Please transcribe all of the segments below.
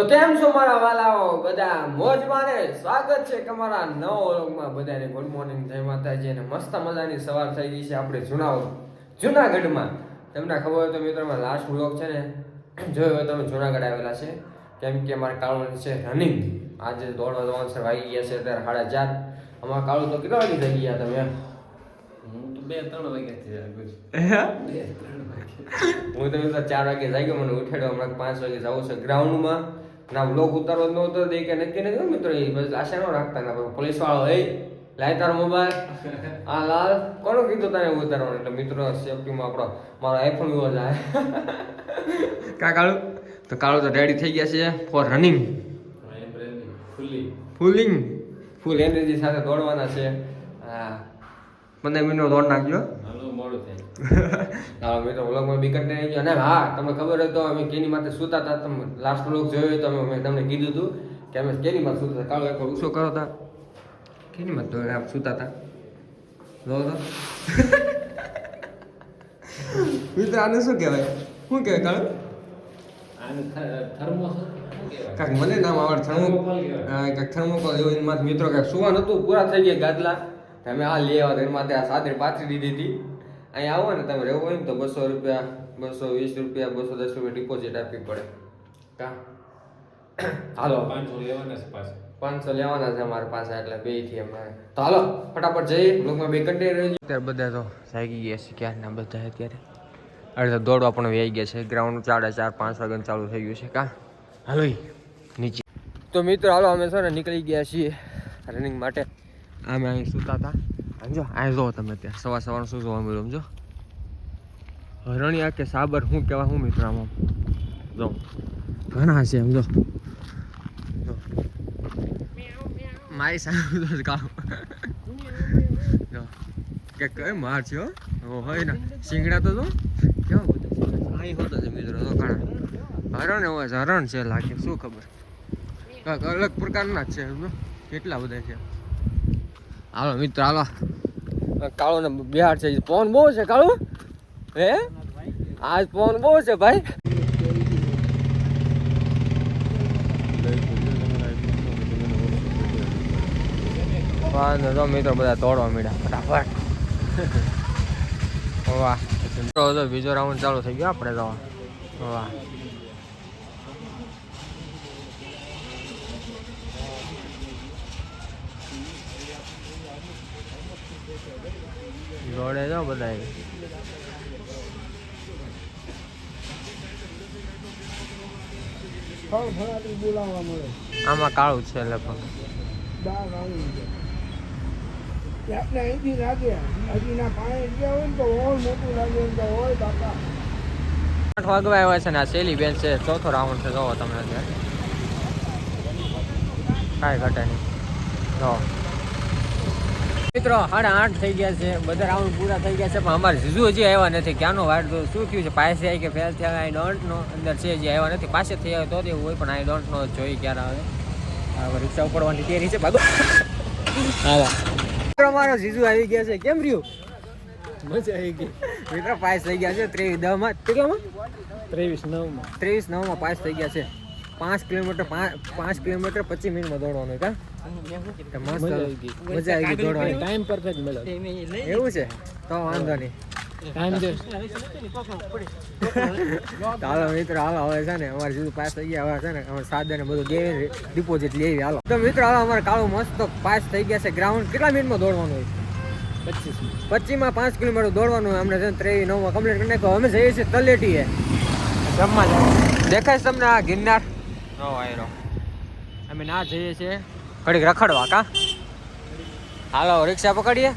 તો કેમ છો મારા વાલાઓ? બધા મોજમાં ને સ્વાગત છે તમારા નવા વ્લોગમાં. બધાને ગુડ મોર્નિંગ જય માતાજી અને મસ્ત મજાની સવાર થઈ ગઈ છે આપણે જુનાગઢ. જુનાગઢમાં. તમને ખબર હોય તો મિત્રોમાં લાસ્ટ વ્લોગ છે ને જોયો હોય તમે જુનાગઢ આવેલા છે. કેમ કે મારે કાળું છે રનિંગ આજે દોડવા જવાનું છે વાગી ગયા છે અત્યારે સાડા ચાર. અમારા કાળું તો કેટલા વાગે થઈ ગયા તમે? હું તો બે ત્રણ વાગ્યા જાગું બે ત્રણ વાગે. હું તો ચાર વાગે જાગ્યો મને ઉઠાડ્યો હમણાં પાંચ વાગે જાઉં છે ગ્રાઉન્ડમાં ના બ્લોક ઉતારો ન નહોતો દે કે નક્કી નથી મિત્રો એ બસ આશા ન રાખતા ના પોલીસ વાળો હે લાય તારો મોબાઈલ આ લાલ. કોનો કીધું તને ઉતારવાનું? એટલે મિત્રો સેફટીમાં આપણો મારો આઈફોન એવો જાય કા કાળું? તો કાળો તો રેડી થઈ ગયા છે for running. Fooling full energy સાથે દોડવાના છે. હા. પંદર મિનિટ દોડ નાખજો. મોડું થાય. હા મિત્રો વ્લોગમાં બી નહીં આવી ગયો અને હા તમને ખબર હોય તો અમે કેની માથે સૂતા હતા. તમે લાસ્ટ વ્લોગ જોયો તો અમે મેં તમને કીધું હતું કે અમે કેની માટે સૂતા હતા. કાળો એક વાર કરો હતા કેની માટે તો આપ સૂતા હતા? જો તો. મિત્ર આને શું કહેવાય? શું કહેવાય કાળો? આને થર્મોસ શું કાંઈક મને નામ આવડે. Thermo thermocol. હા થર્મોકોલ એવું એની માથે મિત્રો કાંઈક સુવા નતું પૂરા થઈ ગયા ગાદલા. તમે આ લઈ આવ્યા તો એની માથે આ સાથે પાથરી દીધી હતી. અહીંયા આવો ને તમે રહેવું હોય ને તો બસો રૂપિયા બસો વીસ રૂપિયા બસો દસ રૂપિયા ડિપોઝિટ આપવી પડે. કા? હાલો. પાંચસો લેવાના છે પાછા. પાંચસો લેવાના છે અમારે પાસે એટલે બેથી અમારે તો હાલો ફટાફટ જઈએ. બ્લોગમાં બે કન્ટેનર અત્યારે બધા તો જાગી ગયા છે ક્યારના બધા અત્યારે? અડધા દોડવા પણ વ્યાઈ ગયા છે. ગ્રાઉન્ડ સાડા ચાર પાંચ વાગ્યાનું ચાલુ થઈ ગયું છે કા? હાલો નીચે. તો મિત્રો હાલો અમે છે ને નીકળી ગયા છીએ રનિંગ માટે. અમે અહીં સૂતા હતા. જો આય જો તમે ત્યાં. સવાર સવારનું શું જોવા મળ્યું જો? હરણિયા કે સાબર શું કેવા શું મિત્ર આમાં જો. ઘણા છે એમ જો. માય સામે તો કાળો જો. કે કઈ માર છે હો. હોય ને. સિંગડા તો જો. કેવા બધા અહીં હોતા છે મિત્રો તો ઘણા. હરણ હોય હરણ છે, લાગે, શું ખબર. અલગ પ્રકારના જ છે કેટલા બધા છે. હાલો મિત્ર, હાલો. કાળો ને બિહાર છે ફોન બહુ છે કાળો? હે? આજ ફોન બહુ છે ભાઈ. વાંધો મિત્રો બધા તોડવા મળ્યા ફટાફટ. વાહ. મિત્રો બીજો રાઉન્ડ ચાલુ થઈ ગયો, આપણે તો. વાહ. દોડે જાઓ બધા આમાં કાળું છે લગભગ. આપણે અહીંથી લાગે. હજીના પાણી ગયા હોય ને તો ઓલ મોટું લાગે એમ તો હોય બાપા. આઠ વાગવા આવ્યા છે ને આ સેલી બેન છે. ચોથો રાઉન્ડ છે જોવો તમે ત્યાં કાંઈ ઘટે નહીં. જો. મિત્રો સાડા આઠ થઈ ગયા છે. બધા રાઉન્ડ પૂરા થઈ ગયા છે પણ અમારે જીજુ હજી આવ્યા નથી. ક્યાંનો જો શું થયું છે? પાસે આવી કે ફેલ થયા આઈ ડોન્ટ નો અંદર છે હજી આવ્યા નથી. પાસે થઈ આવ્યો તો એવું હોય પણ આઈ ડોન્ટ નો જોઈ ક્યારે આવે. રિક્ષા ઉપડવાની તૈયારી છે. ભાગો. હા મિત્રો અમારો જીજુ આવી ગયા છે. કેમ રહ્યું? મજા આવી ગઈ. મિત્રો પાસ થઈ ગયા છે ત્રેવીસ દસમાં કેટલામાં? ત્રેવીસ નવમાં. ત્રેવીસ નવમાં પાસ થઈ ગયા છે. પાંચ કિલોમીટર પાંચ પાંચ કિલોમીટર પચીસ મિનિટમાં દોડવાનું કા? મજા આવી ગઈ. દોડવાની. ટાઈમ પરફેક્ટ મળ્યો. એવું છે? તો વાંધો નહીં. હાલો મિત્રો હાલો હવે છે ને અમારે જેટલું પાસ થઈ ગયા. હવે છે ને અમારે સાદા ને બધું દેવી ડિપોઝિટ લેવી હાલો. તો મિત્રો હાલો અમારે કાળું મસ્ત પાસ થઈ ગયા છે. ગ્રાઉન્ડ કેટલા મિનિટમાં દોડવાનું હોય? પચીસ પચીસમાં પાંચ કિલોમીટર દોડવાનું અમને છે ત્રેવીસ નવમાં કમ્પ્લીટ કરી નાખો અમે જઈએ છીએ તલેટીએ. જમવા જવા. દેખાય છે તમને આ ગિરનાર? નો વાયરો. અમે ના જઈએ છીએ. ઘડીક રખડવા કા? હાલો રિક્ષા પકડીએ.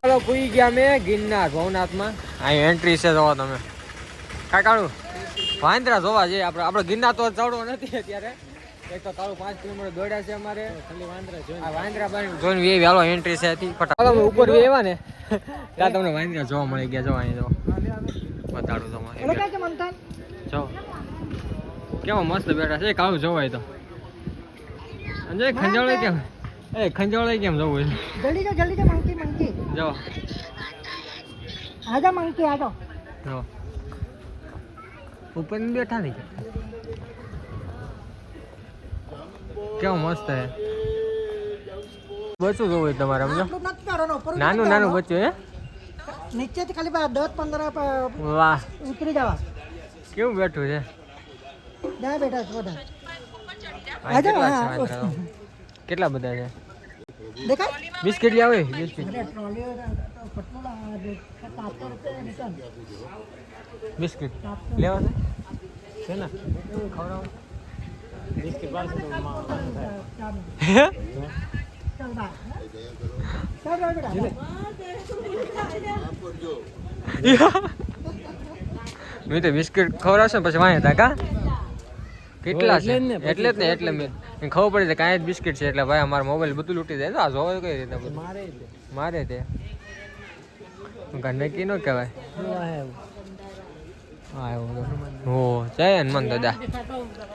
ચાલો પૂઈ ગયા મેં ગિરનાર ભવનાથમાં. અહીં એન્ટ્રી છે જોવા તમે. કાંઈ કાળું વાંદરા જોવા જઈએ આપણે. આપણે ગિરનાર તો ચડવો નથી અત્યારે. એક તો તારું પાંચ કિલોમીટર દોડ્યા છે અમારે. ખાલી વાંદરા આ વાંદરા જોઈને વે વ્યાલો એન્ટ્રી છે ફટાફટ ઉપર આવ્યા ને. ત્યાં તમને વાંદરા જોવા મળી ગયા. જો અહીં જો. બતાડું તમારે જો. કેવો મસ્ત બેઠા છે. કાળું જોવાય તો. અંજય ખંજાળે કેમ એ ખંજાળે કેમ જવું છે? જલ્દી જો જલ્દી જો મંકી મંકી જો. આજા મંકી આજો જો. ઉપરની બેઠા નહીં કેવો મસ્ત હે બચ્ચું જોવું તમારે સમજો? નાનું નાનું બચ્ચું હે? નીચેથી ખાલી બા દસ પંદર પ- વાહ. ઉતરી જવા. કેવું બેઠું છે? ત્યાં બેઠા છો બધા કેટલા કેટલા બધા છે? દેખાય? બિસ્કિટ લાવે બિસ્કિટ. જે બિસ્કિટ. લેવા છે છે ને? ખવડાવો. બિસ્કિટ બારસો મેં તો બિસ્કિટ ખવડાવશે પછી વાંહે હતા કા? કેટલા છે? એટલે જ ને એટલે મેં. ખબર પડી છે કાંઈ જ બિસ્કિટ છે એટલે ભાઈ અમારો મોબાઈલ બધું લૂંટી જાય. આ જોવે કઈ રીતે બધું. મારે તે નક્કી ન કહેવાય. હા એવું. હો જય હનુમાન દાદા.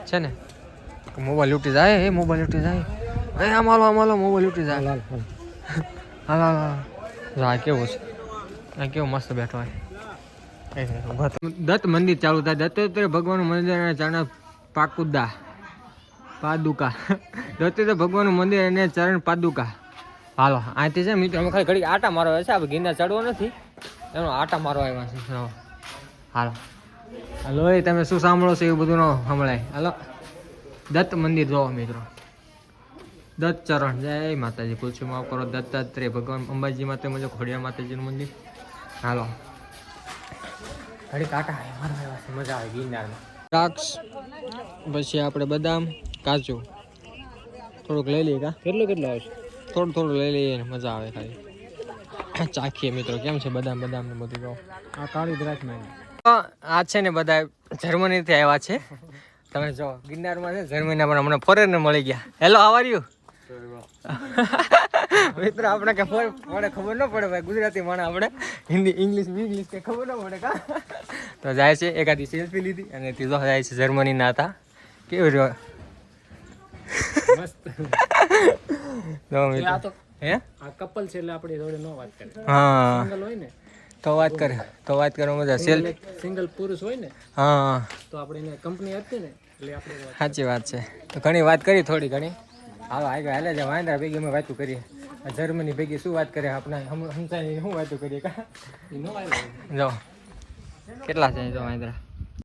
છે ને? મોબાઈલ લૂટી જાય એ મોબાઈલ લૂટી જાય. એ આમ હાલો આમ હાલો મોબાઈલ ઉઠી જાય. હાલ હાલ હાલ જો કેવું છે? આ કેવો મસ્ત બેઠો હોય. એ. દત્ત મંદિર ચાલુ થાય. દત્તાત્રેય ભગવાનનું મંદિર અને ચરણ પાકુદા પાદુકા. દત્તાત્રેય ભગવાનનું મંદિર અને ચરણ પાદુકા. હાલો અહીંથી છે મિત્રો અમે ખાલી ઘડી આટા મારવા છે. આપણે ગિરનાર ચડવો નથી. એનો આટા મારવા આવ્યા છે. હા. હાલો. હાલો એ તમે શું સાંભળો છો એવું બધું ન સંભળાય હાલો. દત્ત મંદિર જોવો મિત્રો. દત્ત ચરણ જય માતાજી. પૂછ્યું માફ કરો દત્તાત્રેય. ભગવાન અંબાજી માતા મુજબ ખોડિયા માતાજીનું મંદિર. હાલો. ઘડી કાકા મજા આવે ગિરનારમાં. દ્રાક્ષ પછી આપણે બદામ કાજુ. થોડુંક લઈ લઈએ કા? કેટલું કેટલું આવશે થોડું થોડું લઈ લઈએ મજા આવે ખાલી. ચાખીએ મિત્રો. કેમ છે બદામ બદામ ને બધું આ કાળી દ્રાક્ષ આ છે ને બધા જર્મનીથી આવ્યા છે. તમે જો ગિરનારમાં છે જર્મનીના પણ હમણાં ફોરેનર મળી ગયા. હેલો આર યુ મિત્ર આપણે કે ફોર મને ખબર ન પડે ભાઈ ગુજરાતી માણે આપણે. હિન્દી ઇંગ્લિશ ઇંગ્લિશ કે ખબર ન પડે કા? તો જાય છે એકાદી સેલ્ફી લીધી અને ત્રીજો જાય છે જર્મનીના હતા કેવું રહ્યો? જો મિત્ર. હે? આ કપલ છે એટલે આપણે જોડે નો વાત કરે હા. સિંગલ હોય ને તો વાત કરે તો વાત કરો મજા સેલ્ફી સિંગલ પુરુષ હોય ને હા. તો આપણે એને કંપની હતી ને એટલે આપણે સાચી વાત છે. તો ઘણી વાત કરી થોડી ઘણી. હાલો આગળ હાલે છે વાંદરા ભેગી અમે વાતું કરીએ. આ જર્મની ભેગી શું વાત કરે આપણે? સમજાય શું વાતું કરીએ કા? આવ્યો જો. કેટલા છે જો વાંદરા?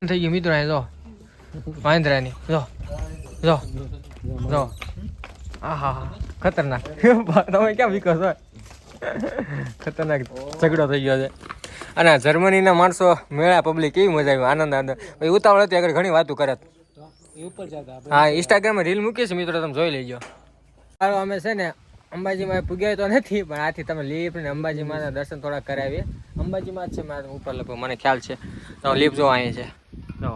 થઈ ગયું મિત્રો અહીં? જો. વાંદરાની. જો. જો. જો. આહા ખતરનાક. તમે ક્યાં વિકો છો? ખતરનાક ઝઘડો થઈ ગયો છે. અને જર્મનીના માણસો મેળા પબ્લિક કેવી મજા આવી, આનંદ આનંદ. ઉતાવળ હતી, આગળ ઘણી વાતો કરે એ ઉપર જતા આપણે હા ઇન્સ્ટાગ્રામમાં રીલ મૂકીએ છે મિત્રો તમે જોઈ લેજો. સારું અમે છે ને અંબાજીમાં પૂગ્યા તો નથી પણ આથી તમે લીપ ને અંબાજીમાં દર્શન થોડા કરાવીએ. અંબાજીમાં જ છે મારે ઉપર લગભગ મને ખ્યાલ છે. તો લીપ જો અહીં છે. તો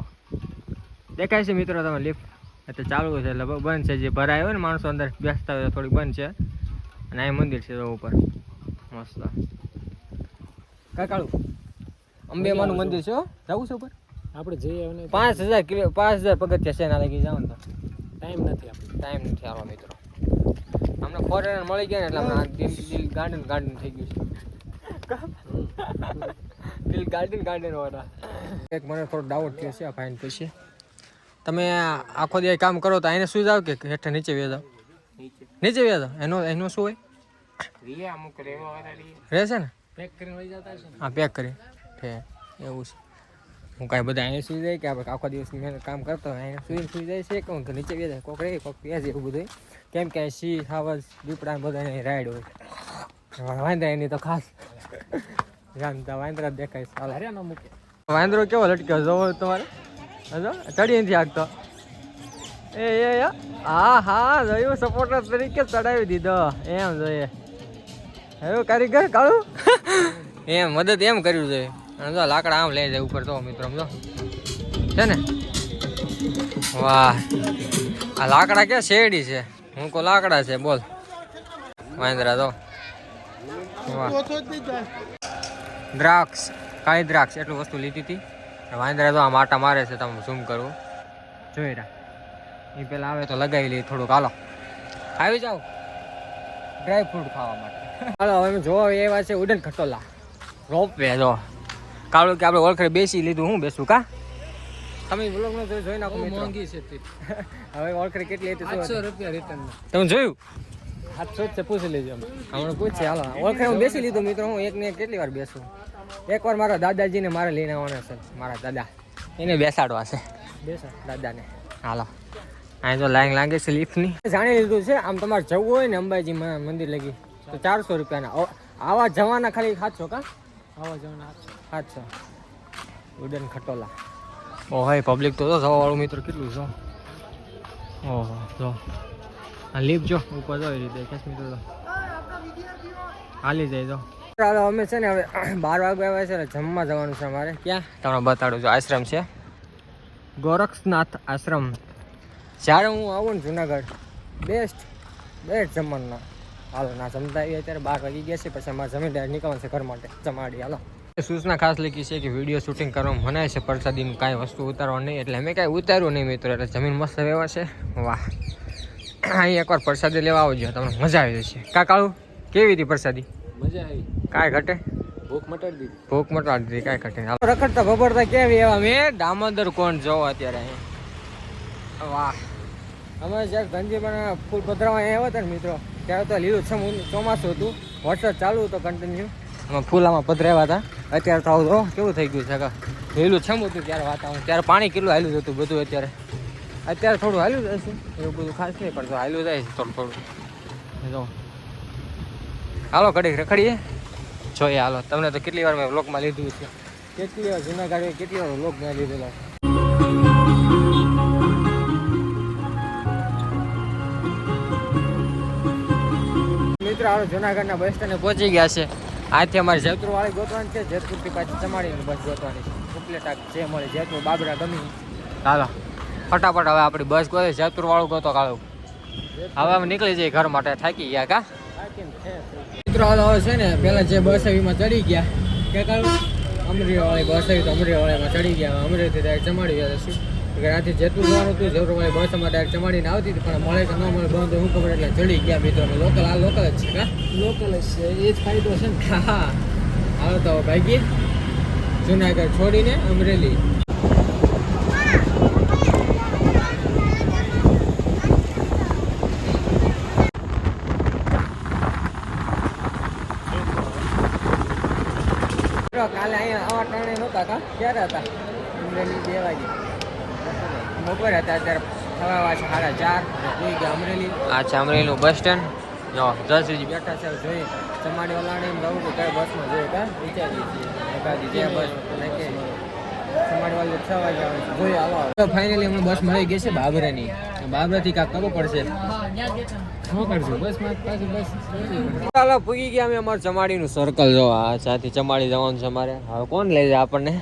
દેખાય છે મિત્રો તમે લીપ એટલે ચાલુ છે લગભગ બંધ છે જે ભરાય હોય ને માણસો અંદર બેસતા હોય થોડીક બંધ છે. અને અહીં મંદિર છે ઉપર. મસ્ત. કાકાળું અંબે માનું મંદિર છે જવું છે ઉપર? આપણે જઈએ અને પાંચ હજાર કિલો પાંચ હજાર પગથિયા છે ના લાગી જાવ તો. ટાઈમ નથી આપણે. ટાઈમ નથી આવવા મિત્રો. અમને ફોરેનર મળી ગયા ને એટલે હમણાં દિલ દિલ ગાર્ડન ગાર્ડન થઈ ગયું છે. દિલ ગાર્ડન ગાર્ડન વાળા એક મને થોડો ડાઉટ થયો છે આ ફાઇન પછી તમે આખો દિવસ કામ કરો તો એને સુઈ જાવ કે હેઠળ નીચે વે જાવ? નીચે. વે જાવ? એનો એનો શું હોય? રીએ અમુક રેવા વાળા રીએ રહેશે ને? પેક કરીને લઈ જતા છે હા પેક કરી. એવું છે. હું કાંઈ બધા અહીંયા સુઈ જાય કે આપણે આખો દિવસ મહેનત કામ કરતો હોય અહીંયા સુઈ સુઈ જાય છે કે હું નીચે બે જાય કોક રહે કોક બે એવું બધું. કેમ કે સી સિંહ હાવજ દીપડા બધા અહીં રાઈડ હોય. વાંદરા એની તો ખાસ. જાણતા વાંદરા દેખાય સાલ હરે ન મૂકે. વાંદરો કેવો લટક્યો જોવો તમારે. હજો ચડી નથી આગતો એ એ. હા હા જોયું સપોર્ટર તરીકે ચડાવી દીધો. એમ જોઈએ. એવું કારીગર કાળું? એમ મદદ એમ કર્યું જોઈએ. અને જો લાકડા આમ લઈ જાય ઉપર તો મિત્રો સમજો છે ને? વાહ. આ લાકડા ક્યાં શેરડી છે? હું કો લાકડા છે, બોલ. વાંદરા તો દ્રાક્ષ, કાળી દ્રાક્ષ, એટલું વસ્તુ લીધી હતી. વાંદરા તો આમ આટા મારે છે તમે ઝૂમ કરવું જોઈ રહ્યા એ પેલા આવે તો લગાવી લઈએ થોડુંક. હાલો. આવી જાઓ. ડ્રાય ફ્રૂટ ખાવા માટે. હાલો, હવે જોવા એવા છે ઉડન ખટોલા રોપ વે જો. કાળું કે આપણે ઓળખે બેસી લીધું હું બેસું કા? તમે વ્લોગ નો જોઈ જોઈ નાખો મિત્રો. મોંઘી છે તે. હવે ઓળખે કેટલી હતી શું આઠસો હતી? રૂપિયા રિટર્ન તમે જોયું? આઠસો જ છે પૂછી લેજો હમણાં પૂછે હાલો. ઓળખે હું બેસી લીધું મિત્રો હું એક ને કેટલી વાર બેસું? એકવાર મારા દાદાજીને મારે લઈને આવવાના છે મારા દાદા. એને બેસાડવા છે. બેસા દાદાને. હાલો. અહીં તો લાઈન લાગે છે લિફ્ટની. જાણી લીધું છે આમ તમારે જવું હોય ને અંબાજી મંદિર લગી તો ચારસો રૂપિયાના. આવા જવાના ખાલી સાતસો કા? સાતસો ઉડન ખટોલા. ઓ ભાઈ પબ્લિક તો સવા વાળું મિત્ર કેટલું છે? ઓહો જો. આ લીપ જો ઉપર જો એ રીતે. કેસ મિત્રો હાલી જાય જો. ચાલો અમે છે ને હવે બાર વાગે આવ્યા છે જમવા જવાનું છે અમારે. ક્યાં? તમને બતાડું છું આશ્રમ છે? ગોરક્ષનાથ આશ્રમ. જ્યારે હું આવું ને જુનાગઢ. બેસ્ટ બેસ્ટ જમવાના હાલો ના જમતા આવીએ અત્યારે બાર વાગી ગયા છે પછી અમારે જમીનદાર નીકળવાનું છે ઘર માટે. જમાડી હાલો. સૂચના ખાસ લખી છે કે વીડિયો શૂટિંગ કરવામાં મનાય છે પ્રસાદીનું કાંઈ વસ્તુ ઉતારવા નહીં એટલે અમે કાંઈ ઉતાર્યું નહીં મિત્રો એટલે જમીન મસ્ત વ્યવહાર છે. વાહ. અહીં એકવાર પ્રસાદી લેવા આવજો તમને મજા આવી જશે. કાકાળું કેવી હતી પ્રસાદી? મજા આવી. કાંઈ ઘટે? ભૂખ મટાડી દીધી. ભૂખ મટાડી દીધી કાંઈ ઘટે નહીં. રખડતા ભબડતા કેવી એવા મેં? દામોદર કોણ જોવો અત્યારે અહીં? વાહ. અમે જ્યારે ધનજીમાં ફૂલ પધરાવા અહીં આવ્યા હતા ને મિત્રો ત્યારે તો લીલું છે ચોમાસું હતું. વરસાદ ચાલુ હતો કન્ટિન્યુ અમે ફૂલામાં પધરાવ્યા હતા. અત્યારે તો આવું કેવું થઈ ગયું છે કા લીલું છમું હતું ત્યારે વાતાવરણ. ત્યારે પાણી કેટલું હાલ્યું હતું બધું અત્યારે? અત્યારે થોડું હાલ્યું જાય છે એવું બધું ખાસ નહીં પણ હાલ્યું જાય છે થોડું થોડું. જો. હાલો કડીક રખડીએ. જોઈએ હાલો. તમને તો કેટલી વાર મેં બ્લોકમાં લીધું છે. કેટલી વાર જુનાગઢ કેટલી વાર બ્લોક મેં લીધેલો? મિત્રો, હાલો, જુનાગઢના બસ સ્ટેન્ડે પહોંચી ગયા છે. આથી અમારે જેતપુર વાળી ગોતવાની છે. જયપુરથી પાછી ચમાડીની બસ ગોતવાની છે. ઉપલેટા જે મળે જેતપુર બાબરા ગમી. હાલો, ફટાફટ હવે આપણી બસ ગોતે જેતપુર વાળું ગોતો કાળું. હવે અમે નીકળી જઈએ ઘર માટે. થાકી ગયા કા? મિત્રો, હાલો, હવે છે ને પેલા જે બસ આવી એમાં ચડી ગયા. કે કાળું? અમરેલી વાળી બસ આવી તો અમરેલી વાળીમાં ચડી ગયા. ડાયરેક્ટ ચમાડી ગયા કે રાતે જેટલું જવાનું હતું જરૂર હોય બસ અમારે ડાયરેક્ટ ચમાડીને આવતી હતી પણ મળે કે ન મળે બંધ હું ખબર એટલે ચડી ગયા મિત્રો. લોકલ આ લોકલ જ છે કા લોકલ જ છે એ જ ફાયદો છે ને. હા હાલો તો ભાગીએ. જુનાગઢ છોડીને અમરેલી. કાલે અહીંયા આવા ટાણે નહોતા કા? ક્યારે હતા? અમરેલી બે વાગે. બપોરે હતા અત્યારે થવા છે સાડા ચાર જોઈ ગયા અમરેલી. આ છે અમરેલીનું બસ સ્ટેન્ડ. જો દસ હજી બેઠા છે જોઈએ. ચમાડી વાળાને એમ રહું કે કઈ બસમાં જોઈએ કા વિચારીએ છીએ. એકાદી જે બસ નાખે ચમાડી છ વાગે આવે છે. જોઈએ હાલો ફાઇનલી હમણાં બસ મળી ગઈ છે બાબરાની. બાબરાથી કાંક કરવું પડશે. પૂગી ગયા અમે અમારું ચમાડીનું સર્કલ જો આ સાથે ચમાડી જવાનું છે અમારે. હવે કોણ લઈ જાય આપણને?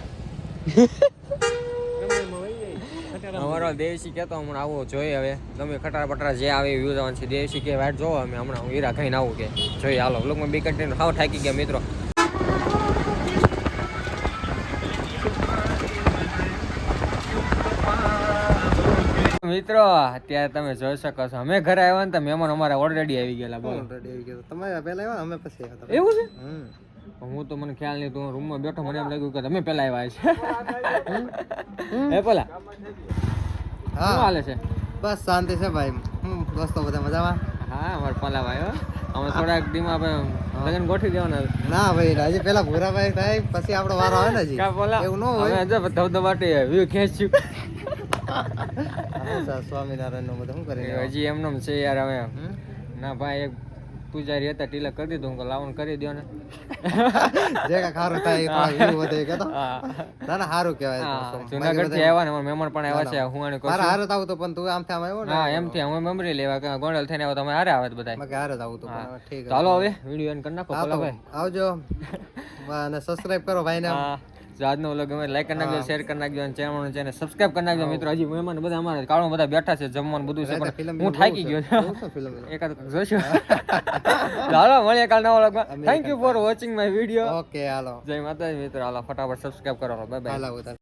અમારો દેવસી કહેતો હમણાં આવો જોઈએ હવે. તમે ખટારા પટારા જે આવે વ્યૂ જવાનું છે દેવસી કે વાટ જોવો અમે હમણાં હું હીરા ખાઈને આવું કે. જોઈએ હાલો લોકમાં બી કન્ટેન હાવ થાકી ગયા મિત્રો. મિત્રો અત્યારે તમે જોઈ શકો છો અમે ઘરે આવ્યા ને તો મહેમાન અમારા ઓલરેડી આવી ગયેલા બોલો. તમે પહેલા આવ્યા અમે પછી આવ્યા એવું છે? હું તો મને ખ્યાલ નહીં તું રૂમમાં બેઠો મને એમ લાગ્યું કે તમે પહેલા આવ્યા છે. એ પેલા? શું હાલે છે? બસ શાંતિ છે ભાઈ. હું દોસ્તો બધા મજામાં? હા અમારે પાલા ભાઈ હો. અમે થોડાક દીમાં આપણે લગન ગોઠવી દેવાના ના ભાઈ હજી પેલા ભૂરાભાઈ થાય પછી આપણો વારો આવે ને હજી. એવું ન હોય. અમે જો ધબધબાટી વ્યૂ ખેંચ્યું. સ્વામિનારાયણનું બધું શું કરે હજી એમનો છે યાર હવે? ના ભાઈ એક પૂજારી હતા ટીલા કરી દીધું. કે લાવણ કરી દો ને. જે કાંઈ ખારું થાય એ થોડા view વધે કે ના ના સારું કહેવાય. જુનાગઢથી આવ્યા ને અમારા મહેમાન પણ આવ્યા છે હું અને મારા હારે આવું તો પણ તું આમ આમ આવ્યો ને? હા એમથી હું મેમરી લેવા કે ગોંડલ થઈને આવ્યા તમે હારે આવત બધા બાકી હારે આવું તો ઠીક ચાલો હવે વિડિયો એન્ડ કરી નાખો ભાઈ આવજો. અને સબસ્ક્રાઇબ કરો ભાઈને. જો આજનો વ્લોગ ગમે લાઈક કરી નાખજો શેર કરી નાખજો અને ચેનલ ચેનલ સબસ્ક્રાઇબ કરી નાખજો મિત્રો. હજી મહેમાન બધા અમારા કાળો બધા બેઠા છે જમવાનું બધું છે પણ હું થાકી ગયો છું. એકાદ જોશું ચાલો મળીએ કાલ નવા વ્લોગમાં thank you for watching my video okay હાલો. જય માતાજી મિત્રો. હાલો ફટાફટ સબસ્ક્રાઇબ કરો બાય બાય હાલો